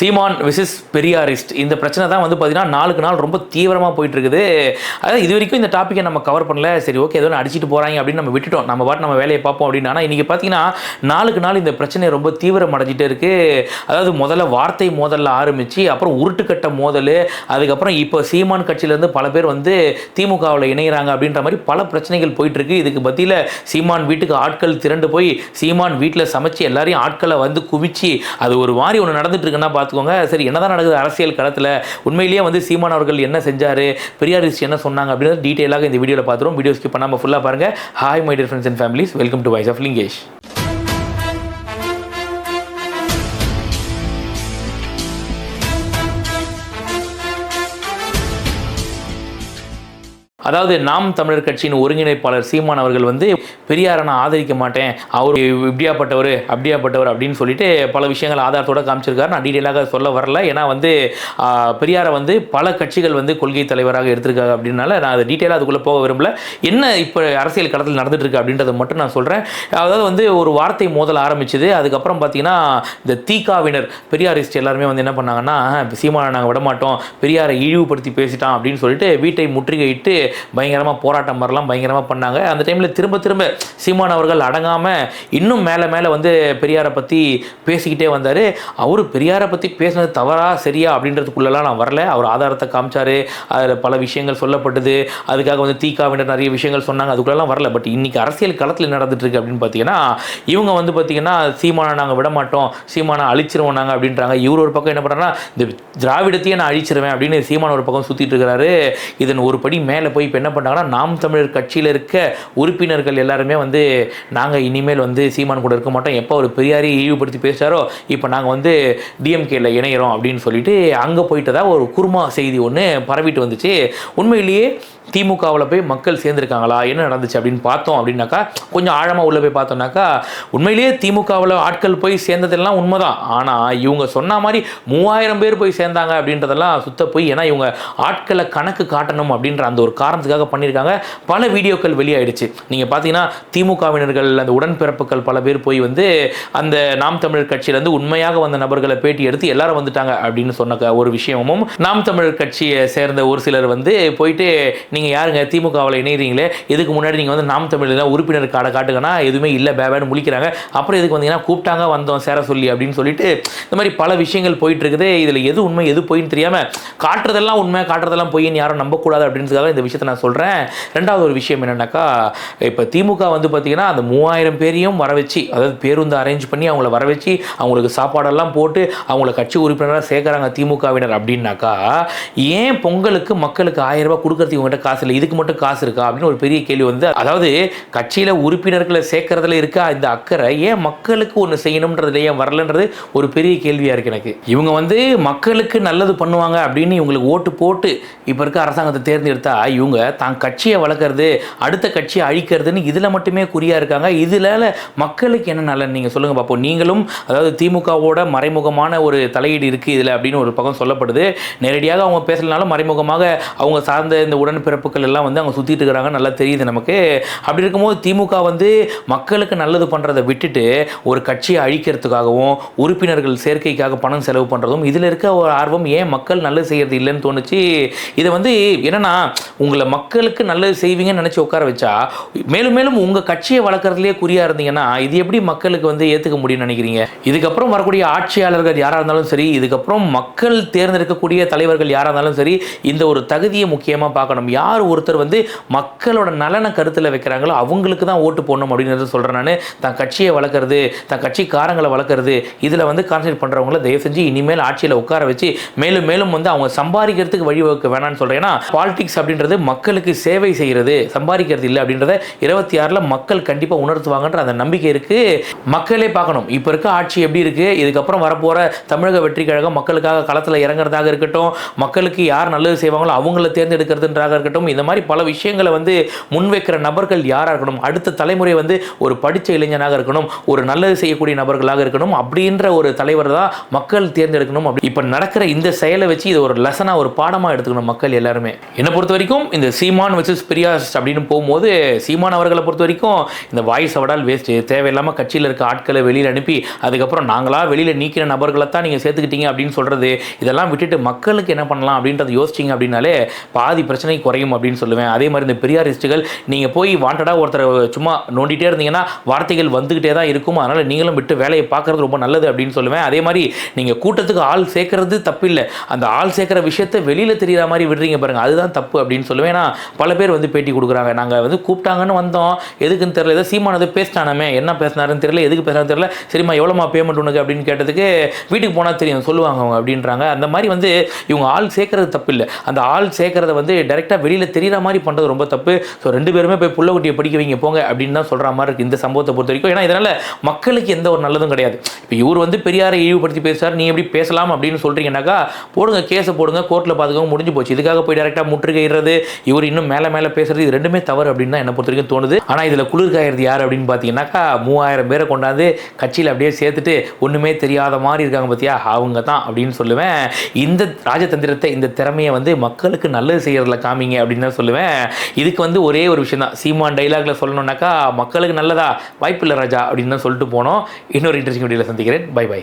சீமான் விசிஸ் பெரியாரிஸ்ட். இந்த பிரச்சனை தான் வந்து பார்த்தீங்கன்னா நாளுக்கு நாள் ரொம்ப தீவிரமாக போயிட்டு இருக்குது அதாவது இது வரைக்கும் இந்த டாப்பிக்கை நம்ம கவர் பண்ணல. சரி ஓகே ஏதோ ஒன்று அடிச்சிட்டு போகிறாங்க அப்படின்னு நம்ம விட்டுட்டோம். நம்ம பாட்டு நம்ம வேலையை பார்ப்போம் அப்படின்னு ஆனால் இன்றைக்கி பார்த்தீங்கன்னா நாளுக்கு நாள் இந்த பிரச்சனை ரொம்ப தீவிரம் அடைஞ்சிட்டே இருக்குது அதாவது முதல்ல வார்த்தை மோதலில் ஆரம்பித்து அப்புறம் உருட்டுக்கட்ட மோதல் அதுக்கப்புறம் இப்போ சீமான் கட்சியிலேருந்து பல பேர் வந்து திமுகவில் இணைகிறாங்க அப்படின்ற மாதிரி பல பிரச்சனைகள் போயிட்டுருக்கு. இதுக்கு பற்றியில் சீமான் வீட்டுக்கு ஆட்கள் திரண்டு போய் சீமான் வீட்டில் சமைச்சு எல்லாரையும் ஆட்களை வந்து குவிச்சு அது ஒரு மாதிரி ஒன்று நடந்துட்டு இருக்குன்னா பார்த்துக்கோங்க. சரி என்னதான் நடக்குது அரசியல் களத்தில்? உண்மையிலேயே வந்து சீமான் அவர்கள் என்ன செஞ்சார்? பெரியாரிஸ்ட் என்ன சொன்னாங்க அப்படின்னு டீட்டெயிலாக இந்த வீடியோவில் பார்த்துருவோம். வீடியோ ஸ்கிப் பண்ணாமல் ஃபுல்லாக பாருங்கள் hi my dear friends and families welcome to voice of Lingesh அதாவது நாம் தமிழர் கட்சியின் ஒருங்கிணைப்பாளர் சீமான் அவர்கள் வந்து பெரியாரை நான் ஆதரிக்க மாட்டேன். அவர் இப்படியாப்பட்டவர் அப்படியாப்பட்டவர் அப்படின்னு சொல்லிட்டு பல விஷயங்கள் ஆதாரத்தோடு காமிச்சிருக்காரு. நான் டீட்டெயிலாக சொல்ல வரல. ஏன்னா வந்து பெரியாரை வந்து பல கட்சிகள் வந்து கொள்கை தலைவராக எடுத்திருக்காங்க அப்படின்னால நான் அதை டீட்டெயிலாக அதுக்குள்ளே போக விரும்பல. என்ன இப்போ அரசியல் களத்தில் நடந்துட்டு இருக்கு அப்படின்றத மட்டும் நான் சொல்கிறேன் அதாவது வந்து ஒரு வார்த்தை மோதல் ஆரம்பிச்சது. அதுக்கப்புறம் பார்த்தீங்கன்னா இந்த தீகாவினர் பெரியாரிஸ்ட் எல்லாருமே வந்து என்ன பண்ணாங்கன்னா சீமானை நாங்கள் விடமாட்டோம். பெரியாரை இழிவுபடுத்தி பேசிட்டான் அப்படின்னு சொல்லிட்டு வீட்டை முற்றுகையிட்டு பயங்கரமாக போராட்டம் மாதிரிலாம் பயங்கரமாக பண்ணாங்க. அந்த டைமில் திரும்ப திரும்ப சீமான் அவர்கள் அடங்காமல் இன்னும் மேலே மேலே வந்து பெரியாரை பற்றி பேசிக்கிட்டே வந்தார். அவர் பெரியாரை பற்றி பேசுனது தவறா சரியா அப்படின்றதுக்குள்ளெல்லாம் நான் வரல. அவர் ஆதாரத்தை காமிச்சாரு. அதில் பல விஷயங்கள் சொல்லப்பட்டது. அதுக்காக வந்து தீகாவினர் நிறைய விஷயங்கள் சொன்னாங்க. அதுக்குள்ளெல்லாம் வரல. பட் இன்றைக்கி அரசியல் களத்தில் நடந்துட்டுருக்கு அப்படின்னு பார்த்தீங்கன்னா இவங்க வந்து பார்த்தீங்கன்னா சீமானை நாங்கள் விட மாட்டோம் சீமானை அழிச்சிருவோம் நாங்கள் அப்படின்றாங்க. இவர் ஒரு பக்கம் என்ன பண்ணுறாங்கன்னா இந்த திராவிடத்தையே நான் அழிச்சிருவேன் அப்படின்னு சீமான ஒரு பக்கம் சுற்றிட்டு இருக்கிறாரு. இதன் ஒரு படி மேலே போய் போய் இப்போ என்ன பண்ணாங்கன்னா நாம் தமிழர் கட்சியில் இருக்க உறுப்பினர்கள் எல்லாருமே வந்து நாங்கள் இனிமேல் வந்து சீமான் கூட இருக்க மாட்டோம். எப்போ ஒரு பெரியாரை இழிவுபடுத்தி பேசுகிறாரோ இப்போ நாங்கள் வந்து டிஎம்கேல இணையிறோம் அப்படின்னு சொல்லிட்டு அங்கே போயிட்டதா ஒரு குருமா செய்தி ஒன்று பரவிட்டு வந்துச்சு. உண்மையிலேயே திமுகவில் போய் மக்கள் சேர்ந்துருக்காங்களா? என்ன நடந்துச்சு அப்படின்னு பார்த்தோம் அப்படின்னாக்கா கொஞ்சம் ஆழமாக உள்ளே போய் பார்த்தோம்னாக்கா உண்மையிலேயே திமுகவில் ஆட்கள் போய் சேர்ந்ததெல்லாம் உண்மைதான். ஆனால் இவங்க சொன்ன மாதிரி மூவாயிரம் பேர் போய் சேர்ந்தாங்க அப்படின்றதெல்லாம் சுத்த போய். ஏன்னா இவங்க ஆட்களை கணக்கு காட்டணும் அப்படின்ற அந்த ஒரு காரணத்துக்காக பண்ணியிருக்காங்க. பல வீடியோக்கள் வெளியாயிடுச்சு. நீங்கள் பார்த்தீங்கன்னா திமுகவினர்கள் அந்த உடன்பிறப்புகள் பல பேர் போய் வந்து அந்த நாம் தமிழர் கட்சியிலேருந்து உண்மையாக வந்த நபர்களை பேட்டி எடுத்து எல்லாரும் வந்துட்டாங்க அப்படின்னு சொன்ன ஒரு விஷயமும் நாம் தமிழர் கட்சியை சேர்ந்த ஒரு சிலர் வந்து போயிட்டு நீங்கள் நீங்கள் யாருங்க? திமுகவில் இணைகிறீங்களே இதுக்கு முன்னாடி நீங்கள் வந்து நாம் தமிழில் உறுப்பினர் காட காட்டுங்கன்னா எதுவுமே இல்லை பேபேன்னு முழிக்கிறாங்க. அப்புறம் இதுக்கு வந்தீங்கன்னா கூப்பிட்டாங்க வந்தோம் சேர சொல்லி அப்படின்னு சொல்லிட்டு இந்த மாதிரி பல விஷயங்கள் போயிட்டு இருக்குது இதில் எது உண்மை எது பொய்ன்னு தெரியாமல் காட்டுறதெல்லாம் உண்மை காட்டுறதெல்லாம் பொய்ன்னு யாரும் நம்பக்கூடாது அப்படின்றதுக்காக இந்த விஷயத்தை நான் சொல்கிறேன் ரெண்டாவது ஒரு விஷயம் என்னென்னாக்கா இப்போ திமுக வந்து பார்த்தீங்கன்னா அந்த மூவாயிரம் பேரையும் வர வச்சு அதாவது பேருந்து அரேஞ்ச் பண்ணி அவங்கள வர வச்சு அவங்களுக்கு சாப்பாடெல்லாம் போட்டு அவங்கள கட்சி உறுப்பினராக சேர்க்குறாங்க திமுகவினர் அப்படின்னாக்கா ஏன் பொங்கலுக்கு மக்களுக்கு ஆயிரம் ரூபாய் கொடுக்கறதுக்கு உங்கள்கிட்ட காசு இல்லை இதுக்கு மட்டும் காசு இருக்கா அப்படின்னு ஒரு பெரிய கேள்வி வந்து அதாவது கட்சியில் உறுப்பினர்களை சேர்க்கறதுல இருக்கா இந்த அக்கறை ஏன் மக்களுக்கு ஒன்று செய்யணுன்றதுல ஏன் வரலன்றது ஒரு பெரிய கேள்வியாக இருக்கு எனக்கு. இவங்க வந்து மக்களுக்கு நல்லது பண்ணுவாங்க அப்படின்னு இவங்களுக்கு ஓட்டு போட்டு இப்போ இருக்க அரசாங்கத்தை தேர்ந்தெடுத்தா இவங்க தான் கட்சியை வளர்க்குறது அடுத்த கட்சியை அழிக்கிறதுன்னு இதில் மட்டுமே குறியாக இருக்காங்க. இதில் மக்களுக்கு என்ன நல்லது நீங்கள் சொல்லுங்கள் பார்ப்போம் நீங்களும் அதாவது திமுகவோட மறைமுகமான ஒரு தலையீடு இருக்குது இதில் அப்படின்னு ஒரு பக்கம் சொல்லப்படுது. நேரடியாக அவங்க பேசலனாலும் மறைமுகமாக அவங்க சார்ந்த இந்த பிறப்புகள் எல்லாம் வந்து அவங்க சுற்றிட்டு இருக்கிறாங்க நல்லா தெரியுது நமக்கு. அப்படி இருக்கும்போது திமுக வந்து மக்களுக்கு நல்லது பண்ணுறதை விட்டுட்டு ஒரு கட்சியை அழிக்கிறதுக்காகவும் உறுப்பினர்கள் சேர்க்கைக்காக பணம் செலவு பண்ணுறதும் இதில் இருக்க ஒரு ஆர்வம் ஏன் மக்கள் நல்லது செய்கிறது இல்லைன்னு தோணுச்சு. இதை வந்து என்னன்னா உங்களை மக்களுக்கு நல்லது செய்வீங்கன்னு நினச்சி உட்கார வச்சா மேலும் மேலும் உங்கள் கட்சியை வளர்க்குறதுலேயே குறியாக இருந்தீங்கன்னா இது எப்படி மக்களுக்கு வந்து ஏற்றுக்க முடியும்னு நினைக்கிறீங்க? இதுக்கப்புறம் வரக்கூடிய ஆட்சியாளர்கள் யாராக இருந்தாலும் சரி இதுக்கப்புறம் மக்கள் தேர்ந்தெடுக்கக்கூடிய தலைவர்கள் யாராக இருந்தாலும் சரி இந்த ஒரு தகுதியை முக்கியமாக பார்க்கணும். யார் ஒருத்தர் வந்து மக்களோட நலனை கருத்தில் வைக்கிறாங்களோ அவங்களுக்கு தான் ஓட்டு போடணும் அப்படின்றத சொல்கிறேன் நான். தன் கட்சியை வளர்க்குறது தன் கட்சிக்காரங்களை வளர்க்குறது இதில் வந்து கான்சன்ட்ரேட் பண்ணுறவங்கள தயவு செஞ்சு இனிமேல் ஆட்சியில் உட்கார வச்சு மேலும் மேலும் வந்து அவங்க சம்பாதிக்கிறதுக்கு வழிவகுக்க வேணாம்னு சொல்கிறேன் ஏன்னா பாலிடிக்ஸ் அப்படின்றது மக்களுக்கு சேவை செய்கிறது சம்பாதிக்கிறது இல்லை அப்படின்றத இருபத்தி ஆறில் மக்கள் கண்டிப்பாக உணர்த்துவாங்கன்ற அந்த நம்பிக்கை இருக்குது மக்களே பார்க்கணும். இப்போ இருக்க ஆட்சி எப்படி இருக்குது இதுக்கப்புறம் வரப்போகிற தமிழக வெற்றி கழகம் மக்களுக்காக களத்தில் இறங்குறதாக இருக்கட்டும் மக்களுக்கு யார் நல்லது செய்வாங்களோ அவங்கள தேர்ந்தெடுக்கிறதுன்றாக இருக்கட்டும் இருக்கட்டும் இந்த மாதிரி பல விஷயங்களை வந்து முன்வைக்கிற நபர்கள் யாராக இருக்கணும்? அடுத்த தலைமுறை வந்து ஒரு படித்த இளைஞனாக இருக்கணும் ஒரு நல்லது செய்யக்கூடிய நபர்களாக இருக்கணும் அப்படின்ற ஒரு தலைவர் தான் மக்கள் தேர்ந்தெடுக்கணும் அப்படி. இப்போ நடக்கிற இந்த செயலை வச்சு இது ஒரு லெசனாக ஒரு பாடமாக எடுத்துக்கணும் மக்கள் எல்லாருமே. என்னை பொறுத்த வரைக்கும் இந்த சீமான் வர்சஸ் பிரியாஸ் அப்படின்னு போகும்போது சீமான் அவர்களை பொறுத்த வரைக்கும் இந்த வாய்ஸ் அவடால் வேஸ்ட்டு தேவையில்லாமல் கட்சியில் இருக்க ஆட்களை வெளியில் அனுப்பி அதுக்கப்புறம் நாங்களாக வெளியில் நீக்கிற நபர்களை தான் நீங்கள் சேர்த்துக்கிட்டீங்க அப்படின்னு சொல்கிறது இதெல்லாம் விட்டுட்டு மக்களுக்கு என்ன பண்ணலாம் அப்படின்றத யோசிச்சிங்க அப்படின்னாலே பாதி பிரச்சனை குறையும் அப்படின்னு சொல்லுவேன். அதே மாதிரி இந்த பெரியாரிஸ்ட்டுகள் நீங்கள் போய் வாண்டடாக ஒருத்தர் சும்மா நோண்டிகிட்டே இருந்தீங்கன்னா வார்த்தைகள் வந்துக்கிட்டே தான் இருக்கும். அதனால் நீங்களும் விட்டு வேலையை பார்க்குறது ரொம்ப நல்லது அப்படின்னு சொல்லுவேன். அதே மாதிரி நீங்கள் கூட்டத்துக்கு ஆள் சேர்க்கறது தப்பில்லை. அந்த ஆள் சேர்க்குற விஷயத்தை வெளியில் தெரியுற மாதிரி விடுறீங்க பாருங்கள் அதுதான் தப்பு அப்படின்னு சொல்லுவேன். ஏன்னா பல பேர் வந்து பேட்டி கொடுக்குறாங்க. நாங்கள் வந்து கூப்பிட்டாங்கன்னு வந்தோம். எதுக்குன்னு தெரியல. ஏதோ சீமானது பேசிட்டானமே. என்ன பேசினாருன்னு தெரியல. எதுக்கு பேசுனாருன்னு தெரியல. சரிம்மா எவ்வளோமா பேமெண்ட் உனக்கு அப்படின்னு கேட்டதுக்கு வீட்டுக்கு போனால் தெரியும். சொல்லுவாங்க அவங்க அப்படின்றாங்க. அந்த மாதிரி வந்து இவங்க ஆள் சேர்க்கறது தப்பு இல்லை அந்த ஆள் சேர்க்கறத வந்து டைரெக்டாக வெளியில் தெரியுற மாதிரி பண்ணுறது ரொம்ப தப்பு. ஸோ ரெண்டு பேருமே போய் புள்ளக்குட்டியை படிக்க வைங்க போங்க அப்படின்னு தான் சொல்கிற மாதிரி இருக்குது இந்த சம்பவத்தை பொறுத்த வரைக்கும். ஏன்னா இதனால் மக்களுக்கு எந்த ஒரு நல்லதும் கிடையாது. இப்போ இவர் வந்து பெரியாரை இழிவுபடுத்தி பேசுகிறார் நீ எப்படி பேசலாம் அப்படின்னு சொல்கிறீங்கன்னாக்கா போடுங்க கேஸை போடுங்க கோர்ட்டில் பார்த்துக்கோங்க முடிஞ்சு போச்சு. இதுக்காக போய் டேரெக்டாக முற்றுகையிடுறது இவர் இன்னும் மேலே மேலே பேசுறது இது ரெண்டுமே தவறு அப்படின்னு தான் என்னை பொறுத்த வரைக்கும் தோணுது. ஆனால் இதில் குளிர்காயிறது யார் அப்படின்னு பார்த்தீங்கன்னாக்கா மூவாயிரம் பேரை கொண்டாந்து கட்சியில் அப்படியே சேர்த்துட்டு ஒன்றுமே தெரியாத மாதிரி இருக்காங்க பார்த்தியா அவங்க தான் அப்படின்னு சொல்லுவேன். இந்த ராஜதந்திரத்தை இந்த திறமையை வந்து மக்களுக்கு நல்லது செய்யறதுல காமிங்க. அப்படின்னு தான் சொல்லுவேன். இதுக்கு வந்து ஒரே ஒரு விஷயம் தான் சீமான் டைலாக்ல சொல்லணும்னாக்கா மக்களுக்கு நல்லதா வாய்ப்பில்லை ராஜா அப்படின்னு தான் சொல்லிட்டு போனோம். இன்னொரு இன்ட்ரெஸ்டிங் வீடியோவில் சந்திக்கிறேன். By by